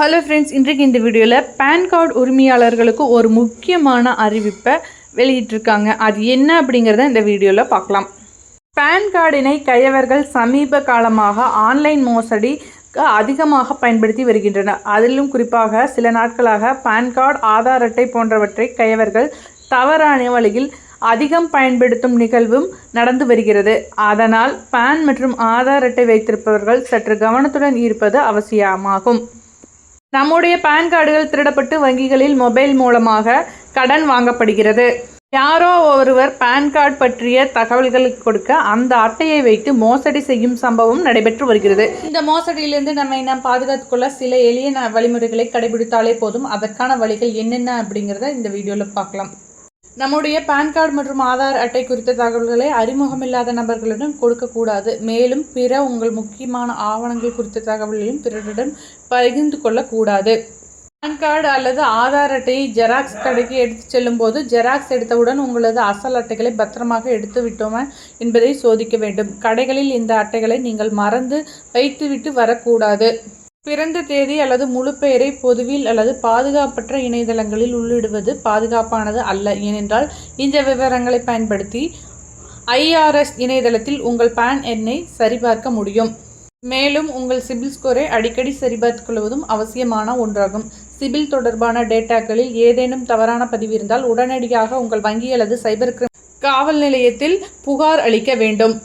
Hello friends இன்றைக்கு இந்த வீடியோவில் பேன் கார்டு உரிமையாளர்களுக்கு ஒரு முக்கியமான அறிவிப்பை வெளியிட்டிருக்காங்க. அது என்ன அப்படிங்கிறத இந்த வீடியோவில் பார்க்கலாம். பேன் கார்டினை கையவர்கள் சமீப காலமாக ஆன்லைன் மோசடி அதிகமாக பயன்படுத்தி வருகின்றனர். அதிலும் குறிப்பாக சில நாட்களாக பேன் கார்டு ஆதார் அட்டை போன்றவற்றை கையவர்கள் தவறான வழியில் அதிகம் பயன்படுத்தும் நிகழ்வும் நடந்து வருகிறது. அதனால் பேன் மற்றும் ஆதார் அட்டை வைத்திருப்பவர்கள் சற்று கவனத்துடன் இருப்பது அவசியமாகும். நம்முடைய பான் கார்டுகள் திருடப்பட்டு வங்கிகளில் மொபைல் மூலமாக கடன் வாங்கப்படுகிறது. யாரோ ஒருவர் பான் கார்டு பற்றிய தகவல்கள் கொடுக்க அந்த அட்டையை வைத்து மோசடி செய்யும் சம்பவம் நடைபெற்று வருகிறது. இந்த மோசடியிலிருந்து நம்மை நாம் பாதுகாத்துக் கொள்ள சில எளிய வழிமுறைகளை கடைபிடித்தாலே போதும். அதற்கான வழிகள் என்னென்ன அப்படிங்கிறத இந்த வீடியோவில் பார்க்கலாம். நம்முடைய பான் கார்டு மற்றும் ஆதார் அட்டை குறித்த தகவல்களை அறிமுகமில்லாத நபர்களிடம் கொடுக்கக்கூடாது. மேலும் பிற உங்கள் முக்கியமான ஆவணங்கள் குறித்த தகவல்களையும் பிறரிடம் பகிர்ந்து கொள்ளக்கூடாது. பான் கார்டு அல்லது ஆதார் அட்டையை ஜெராக்ஸ் கடைக்கு எடுத்துச் செல்லும்போது ஜெராக்ஸ் எடுத்தவுடன் உங்களது அசல் அட்டைகளை பத்திரமாக எடுத்து விட்டோமா என்பதை சோதிக்க வேண்டும். கடைகளில் இந்த அட்டைகளை நீங்கள் மறந்து வைத்துவிட்டு வரக்கூடாது. பிறந்த தேதி அல்லது முழு பெயரை பொதுவில் அல்லது பாதுகாப்பற்ற இணையதளங்களில் உள்ளிடுவது பாதுகாப்பானது அல்ல. ஏனென்றால் இந்த விவரங்களை பயன்படுத்தி ஐஆர்எஸ் இணையதளத்தில் உங்கள் பான் எண்ணை சரிபார்க்க முடியும். மேலும் உங்கள் சிபில் ஸ்கோரை அடிக்கடி சரிபார்த்துக் கொள்வதும் அவசியமான ஒன்றாகும். சிபில் தொடர்பான டேட்டாக்களில் ஏதேனும் தவறான பதிவு இருந்தால் உடனடியாக உங்கள் வங்கி அல்லது சைபர் கிரைம் காவல் நிலையத்தில் புகார் அளிக்க வேண்டும்.